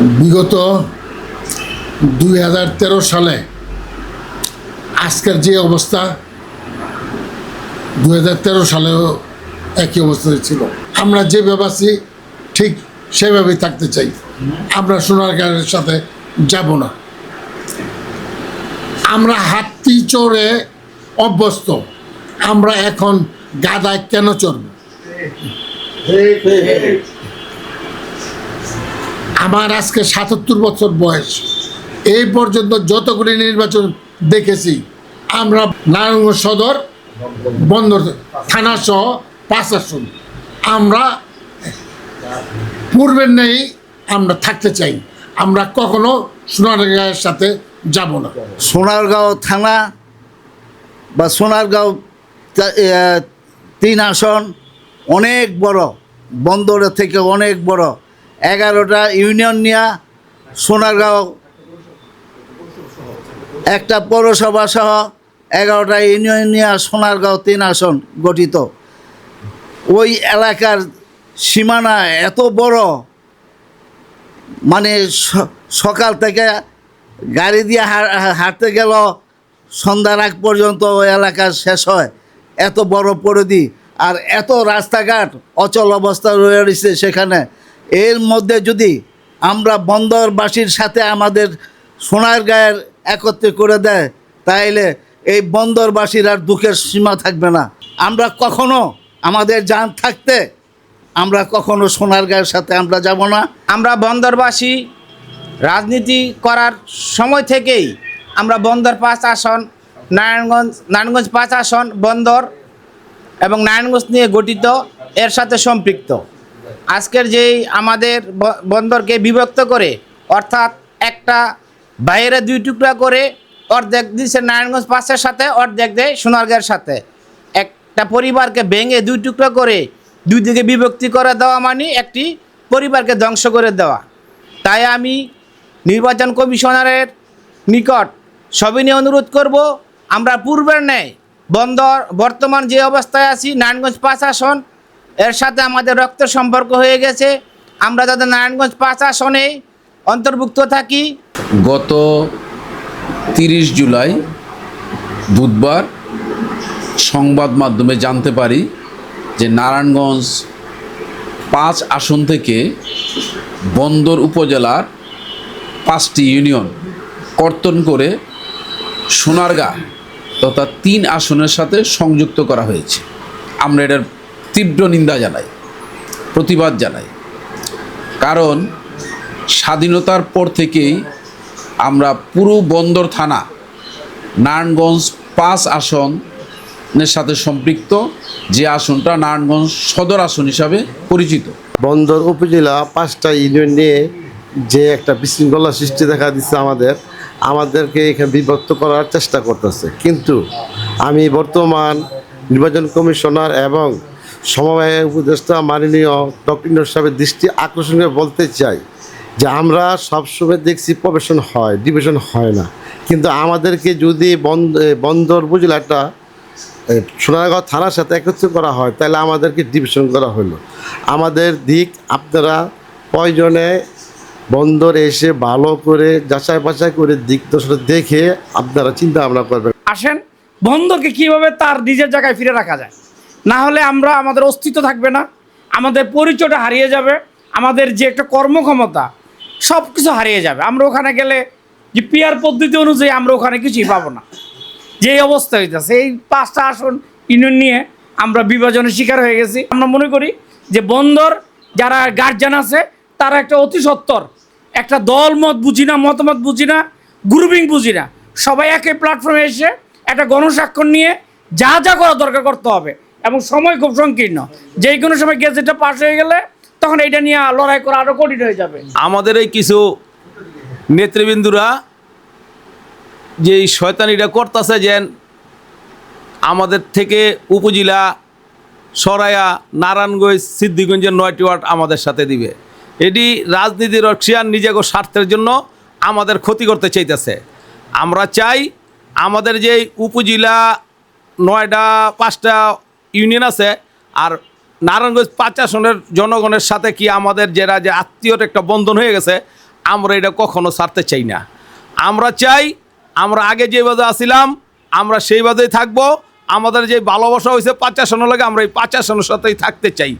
বিগত দুই হাজার তেরো সালে আজকের যে অবস্থা, দুই হাজার তেরো সালেও একই অবস্থায় ছিল। আমরা যেভাবে আছি, ঠিক সেভাবেই থাকতে চাই। আমরা সোনারগাঁয়ের সাথে যাব না। আমরা হাতি চড়ে অভ্যস্ত। আমরা এখন গাদায় কেন চড়ব? আমার আজকে সাতাত্তর বছর বয়স। এই পর্যন্ত যতগুলি নির্বাচন দেখেছি, আমরা নারায়ণগঞ্জ সদর, বন্দর থানা সহ পাঁচ আসন আমরা পূর্বের নেই, আমরা থাকতে চাই। আমরা কখনো সোনারগাঁয়ের সাথে যাব না। সোনারগাঁও থানা বা সোনারগাঁও তিন আসন অনেক বড়, বন্দরের থেকে অনেক বড়। এগারোটা ইউনিয়ন নিয়ে সোনারগাঁও, একটা পৌরসভা সহ এগারোটা ইউনিয়ন নিয়ে সোনারগাঁও তিন আসন গঠিত। ওই এলাকার সীমানা এত বড় মানে সকাল থেকে গাড়ি দিয়ে হাঁটতে গেল, সন্ধ্যার আগ পর্যন্ত ওই এলাকা শেষ হয়, এত বড় পরিধি। আর এত রাস্তাঘাট অচল অবস্থা রয়ে রয়েছে সেখানে। এর মধ্যে যদি আমরা বন্দরবাসীর সাথে আমাদের সোনার গায়ের একত্রে করে দেয়, তাইলে এই বন্দরবাসীর আর দুঃখের সীমা থাকবে না। আমরা কখনো আমাদের যান থাকতে আমরা কখনো সোনার গায়ের সাথে আমরা যাব না। আমরা বন্দরবাসী রাজনীতি করার সময় থেকেই আমরা বন্দর পাঁচ আসন, নারায়ণগঞ্জ নারায়ণগঞ্জ পাঁচ আসন, বন্দর এবং নারায়ণগঞ্জ নিয়ে গঠিত, এর সাথে সম্পৃক্ত। আজকের যেই আমাদের বন্দরকে বিভক্ত করে, অর্থাৎ একটা বাইরে দুই টুকরা করে অর্ধেক দিচ্ছে নারায়ণগঞ্জ পাশের সাথে, অর্ধেক দেয় সোনারগাঁয়ের সাথে। একটা পরিবারকে ভেঙে দুই টুকরা করে দুই দিকে বিভক্তি করে দেওয়া মানে একটি পরিবারকে ধ্বংস করে দেওয়া। তাই আমি নির্বাচন কমিশনারের নিকট সবিনয় অনুরোধ করব, আমরা পূর্বের ন্যায় বন্দর, বর্তমান যে অবস্থায় আছি, নারায়ণগঞ্জ পাঁচ আসন এর সাথে আমাদের রক্ত সম্পর্ক হয়ে গেছে। আমরা যাতে নারায়ণগঞ্জ পাঁচ আসনে অন্তর্ভুক্ত থাকি। গত তিরিশ জুলাই বুধবার সংবাদ মাধ্যমে জানতে পারি যে নারায়ণগঞ্জ পাঁচ আসন থেকে বন্দর উপজেলার পাঁচটি ইউনিয়ন কর্তন করে সোনারগাঁ তথা তিন আসনের সাথে সংযুক্ত করা হয়েছে। আমরা এটার তীব্র নিন্দা জানাই প্রতিবাদ জানাই কারণ স্বাধীনতার পর থেকেই আমরা পুরো বন্দর থানা, নারায়ণগঞ্জ পাঁচ আসনের সাথে সম্পৃক্ত। যে আসনটা নারায়ণগঞ্জ সদর আসন হিসাবে পরিচিত। বন্দর উপজেলা পাঁচটা ইউনিয়ন নিয়ে যে একটা বিশৃঙ্খলা সৃষ্টি দেখা দিচ্ছে আমাদের, আমাদেরকে এখানে বিভক্ত করার চেষ্টা করতেছে। কিন্তু আমি বর্তমান নির্বাচন কমিশনার এবং সমবায় উপদেষ্টা মাননীয় ডক্টর সাহেবের দৃষ্টি আকর্ষণ করে বলতে চাই যে আমরা সবসময় দেখছি প্রবেশন হয় ডিভিশন হয় না। কিন্তু আমাদেরকে যদি বন্দর এ, সোনারগাঁও থানার সাথে একত্রিত করা হয় তাহলে আমাদেরকে ডিভিশন করা হলো। আমাদের দিক আপনারা প্রয়োজনে বন্দর এসে ভালো করে যাচাই বাছাই করে দিক দশটা দেখে আপনারা চিন্তা ভাবনা করবেন। আসেন বন্দরকে কীভাবে তার নিজের জায়গায় ফিরে রাখা যায়? না হলে আমরা আমাদের অস্তিত্ব থাকবে না, আমাদের পরিচয়টা হারিয়ে যাবে, আমাদের যে একটা কর্মক্ষমতা সব কিছু হারিয়ে যাবে। আমরা ওখানে গেলে যে পিয়ার পদ্ধতি অনুযায়ী আমরা ওখানে কিছুই পাবো না। যে অবস্থা হইতেছে, এই পাঁচটা আসন ইউনিয়ন নিয়ে আমরা বিভাজনের শিকার হয়ে গেছি। আমরা মনে করি যে বন্দর, যারা গার্জিয়ান আছে, তারা একটা অতি সত্তর, একটা দল মত বুঝি না, মতামত বুঝি না গ্রুপিং বুঝি না। সবাই একই প্ল্যাটফর্মে এসে একটা গণস্বাক্ষর নিয়ে যা যা করা দরকার করতে হবে। এবং সময় খুব সংকীর্ণ। যে কোনো সময় গেজেটটা পাস হয়ে গেলে তখন এটা নিয়ে লড়াই করা আরও কঠিন হয়ে যাবে। আমাদের এই কিছু নেতৃবৃন্দুরা যে শয়তানিটা করতেছে যেন আমাদের থেকে উপজেলা সরাইয়া নারায়ণগঞ্জ, সিদ্ধিগঞ্জের নয়টি ওয়ার্ড আমাদের সাথে দিবে। এটি রাজনীতির রক্ষিয়ার নিজেকে স্বার্থের জন্য আমাদের ক্ষতি করতে চাইতেছে। আমরা চাই আমাদের যে উপজেলা নয়টা, পাঁচটা ইউনিয়ন আছে, আর নারায়ণগঞ্জ পাঁচ আসনের জনগণের সাথে কি আমাদের যারা যে আত্মীয়র একটা বন্ধন হয়ে গেছে, আমরা এটা কখনো ছাড়তে চাই না। আমরা চাই, আমরা আগে যে বাদে আসিলাম, আমরা সেই বাদেই থাকব। আমাদের যে ভালোবাসা হয়েছে পাঁচ আসনের লাগে, আমরা এই পাঁচ আসনের সাথেই থাকতে চাই।